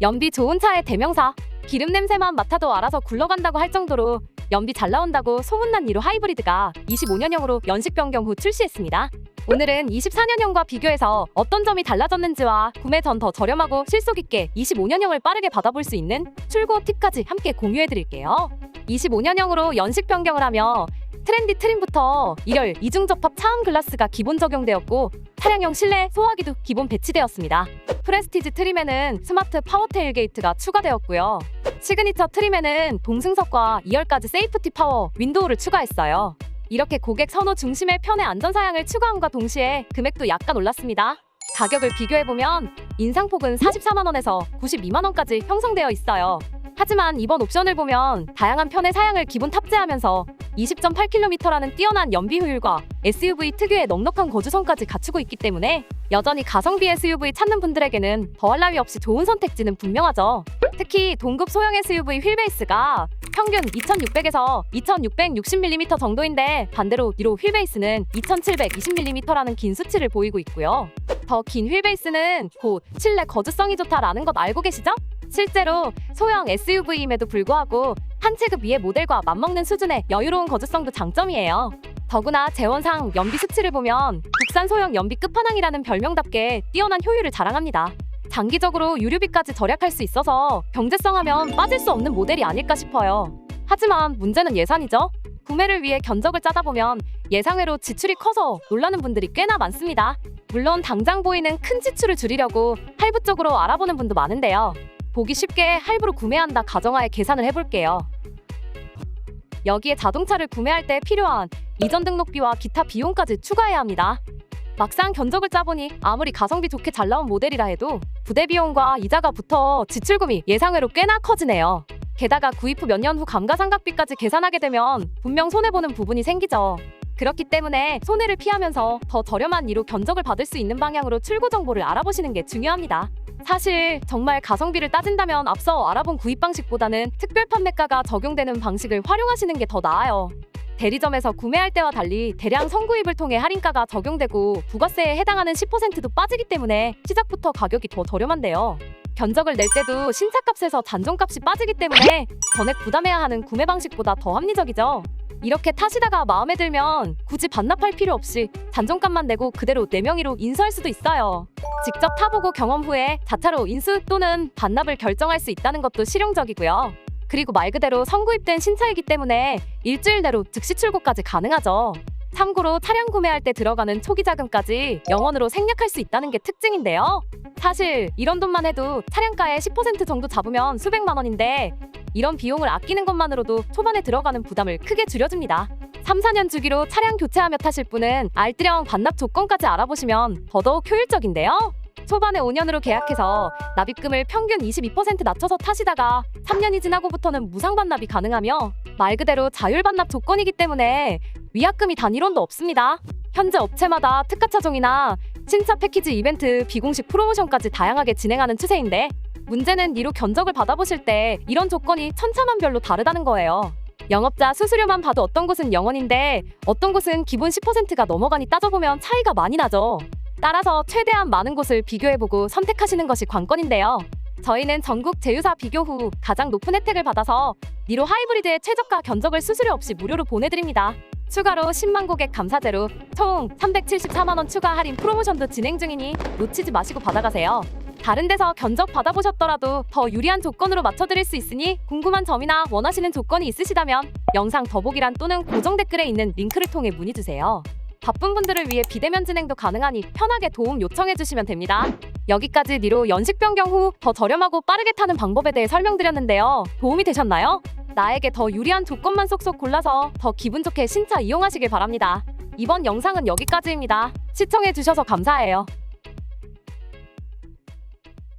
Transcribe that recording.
연비 좋은 차의 대명사. 기름 냄새만 맡아도 알아서 굴러간다고 할 정도로 연비 잘 나온다고 소문난 이로 하이브리드가 25년형으로 연식 변경 후 출시했습니다. 오늘은 24년형과 비교해서 어떤 점이 달라졌는지와 구매 전 더 저렴하고 실속 있게 25년형을 빠르게 받아볼 수 있는 출고 팁까지 함께 공유해 드릴게요. 25년형으로 연식 변경을 하며 트렌디 트림부터 일열 이중 접합 차음 글라스가 기본 적용되었고 차량용 실내 소화기도 기본 배치되었습니다. 프레스티지 트림에는 스마트 파워 테일 게이트가 추가되었고요. 시그니처 트림에는 동승석과 2열까지 세이프티 파워 윈도우를 추가했어요. 이렇게 고객 선호 중심의 편의 안전 사양을 추가함과 동시에 금액도 약간 올랐습니다. 가격을 비교해보면 인상폭은 44만원에서 92만원까지 형성되어 있어요. 하지만 이번 옵션을 보면 다양한 편의 사양을 기본 탑재하면서 20.8km라는 뛰어난 연비 효율과 SUV 특유의 넉넉한 거주성까지 갖추고 있기 때문에 여전히 가성비 SUV 찾는 분들에게는 더할 나위 없이 좋은 선택지는 분명하죠. 특히 동급 소형 SUV 휠베이스가 평균 2600에서 2660mm 정도인데 반대로 1호 휠베이스는 2720mm라는 긴 수치를 보이고 있고요. 더 긴 휠베이스는 곧 실내 거주성이 좋다라는 것 알고 계시죠? 실제로 소형 SUV임에도 불구하고 한 체급 위의 모델과 맞먹는 수준의 여유로운 거주성도 장점이에요. 더구나 재원상 연비 수치를 보면 국산 소형 연비 끝판왕이라는 별명답게 뛰어난 효율을 자랑합니다. 장기적으로 유류비까지 절약할 수 있어서 경제성하면 빠질 수 없는 모델이 아닐까 싶어요. 하지만 문제는 예산이죠. 구매를 위해 견적을 짜다 보면 예상외로 지출이 커서 놀라는 분들이 꽤나 많습니다. 물론 당장 보이는 큰 지출을 줄이려고 할부 쪽으로 알아보는 분도 많은데요. 보기 쉽게 할부로 구매한다 가정하에 계산을 해볼게요. 여기에 자동차를 구매할 때 필요한 이전 등록비와 기타 비용까지 추가해야 합니다. 막상 견적을 짜보니 아무리 가성비 좋게 잘 나온 모델이라 해도 부대 비용과 이자가 붙어 지출금이 예상외로 꽤나 커지네요. 게다가 구입 후 몇 년 후 감가상각비까지 계산하게 되면 분명 손해보는 부분이 생기죠. 그렇기 때문에 손해를 피하면서 더 저렴한 이로 견적을 받을 수 있는 방향으로 출고 정보를 알아보시는 게 중요합니다. 사실 정말 가성비를 따진다면 앞서 알아본 구입 방식보다는 특별 판매가가 적용되는 방식을 활용하시는 게 더 나아요. 대리점에서 구매할 때와 달리 대량 선구입을 통해 할인가가 적용되고 부가세에 해당하는 10%도 빠지기 때문에 시작부터 가격이 더 저렴한데요. 견적을 낼 때도 신차값에서 잔존값이 빠지기 때문에 전액 부담해야 하는 구매 방식보다 더 합리적이죠. 이렇게 타시다가 마음에 들면 굳이 반납할 필요 없이 잔존값만 내고 그대로 내 명의로 인수할 수도 있어요. 직접 타보고 경험 후에 자차로 인수 또는 반납을 결정할 수 있다는 것도 실용적이고요. 그리고 말 그대로 선구입된 신차이기 때문에 일주일 내로 즉시 출고까지 가능하죠. 참고로 차량 구매할 때 들어가는 초기 자금까지 영원으로 생략할 수 있다는 게 특징인데요. 사실 이런 돈만 해도 차량가의 10% 정도 잡으면 수백만 원인데 이런 비용을 아끼는 것만으로도 초반에 들어가는 부담을 크게 줄여줍니다. 3, 4년 주기로 차량 교체하며 타실 분은 알뜰형 반납 조건까지 알아보시면 더더욱 효율적인데요. 초반에 5년으로 계약해서 납입금을 평균 22% 낮춰서 타시다가 3년이 지나고부터는 무상 반납이 가능하며 말 그대로 자율 반납 조건이기 때문에 위약금이 단일원도 없습니다. 현재 업체마다 특가 차종이나 신차 패키지 이벤트 비공식 프로모션까지 다양하게 진행하는 추세인데 문제는 이로 견적을 받아보실 때 이런 조건이 천차만별로 다르다는 거예요. 영업자 수수료만 봐도 어떤 곳은 영원인데 어떤 곳은 기본 10%가 넘어가니 따져보면 차이가 많이 나죠. 따라서 최대한 많은 곳을 비교해보고 선택하시는 것이 관건인데요. 저희는 전국 제휴사 비교 후 가장 높은 혜택을 받아서 니로 하이브리드의 최저가 견적을 수수료 없이 무료로 보내드립니다. 추가로 10만 고객 감사제로 총 374만 원 추가 할인 프로모션도 진행 중이니 놓치지 마시고 받아가세요. 다른 데서 견적 받아보셨더라도 더 유리한 조건으로 맞춰드릴 수 있으니 궁금한 점이나 원하시는 조건이 있으시다면 영상 더보기란 또는 고정 댓글에 있는 링크를 통해 문의 주세요. 바쁜 분들을 위해 비대면 진행도 가능하니 편하게 도움 요청해 주시면 됩니다. 여기까지 니로 연식 변경 후 더 저렴하고 빠르게 타는 방법에 대해 설명드렸는데요. 도움이 되셨나요? 나에게 더 유리한 조건만 쏙쏙 골라서 더 기분 좋게 신차 이용하시길 바랍니다. 이번 영상은 여기까지입니다. 시청해 주셔서 감사해요.